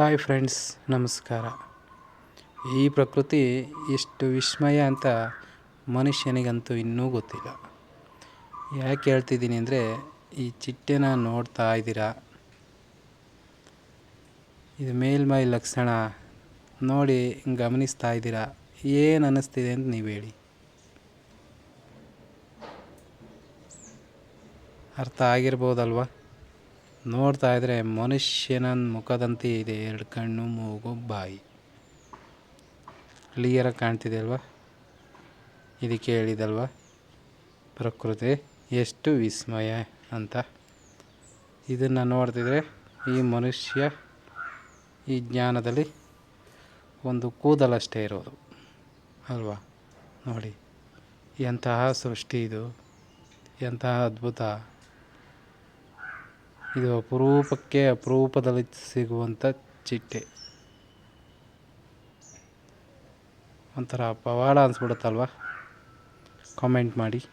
Hi friends, ನಮಸ್ಕಾರ. ಈ ಪ್ರಕೃತಿ ಎಷ್ಟು ವಿಸ್ಮಯ ಅಂತ ಮನುಷ್ಯನಿಗಂತೂ ಇನ್ನೂ ಗೊತ್ತಿಲ್ಲ. ಯಾಕೆ ಹೇಳ್ತಿದ್ದೀನಿ ಅಂದರೆ, ಈ ಚಿಟ್ಟೆನ ನೋಡ್ತಾ ಇದ್ದೀರಾ? ಇದು ಮೇಲ್ಮೈ ಲಕ್ಷಣ ನೋಡಿ ಗಮನಿಸ್ತಾ ಇದ್ದೀರಾ? ಏನು ಅನ್ನಿಸ್ತಿದೆ ಅಂತ ನೀವು ಹೇಳಿ. ಅರ್ಥ ಆಗಿರ್ಬೋದಲ್ವಾ? ನೋಡ್ತಾ ಇದ್ರೆ ಮನುಷ್ಯನ ಮುಖದಂತೆ ಇದೆ, ಎರಡು ಕಣ್ಣು, ಮೂಗು, ಬಾಯಿ. ಕ್ಲಿಯರಾಗಿ ಕಾಣ್ತಿದೆ ಅಲ್ವಾ? ಇದಕ್ಕೆ ಹೇಳಿದಲ್ವಾ? ಪ್ರಕೃತಿ ಎಷ್ಟು ವಿಸ್ಮಯ ಅಂತ. ಇದನ್ನು ನೋಡ್ತಿದ್ರೆ ಈ ಮನುಷ್ಯ ಈ ಜ್ಞಾನದಲ್ಲಿ ಒಂದು ಕೂದಲಷ್ಟೇ ಇರೋದು. ಅಲ್ವಾ? ನೋಡಿ, ಎಂತಹ ಸೃಷ್ಟಿ ಇದು. ಎಂತಹ ಅದ್ಭುತ. ಇದು ಅಪರೂಪಕ್ಕೆ ಅಪರೂಪದಲ್ಲಿ ಸಿಗುವಂಥ ಚಿಟ್ಟೆ. ಒಂಥರ ಪವಾಡ ಅನಿಸ್ಬಿಡುತ್ತಲ್ವ? ಕಾಮೆಂಟ್ ಮಾಡಿ.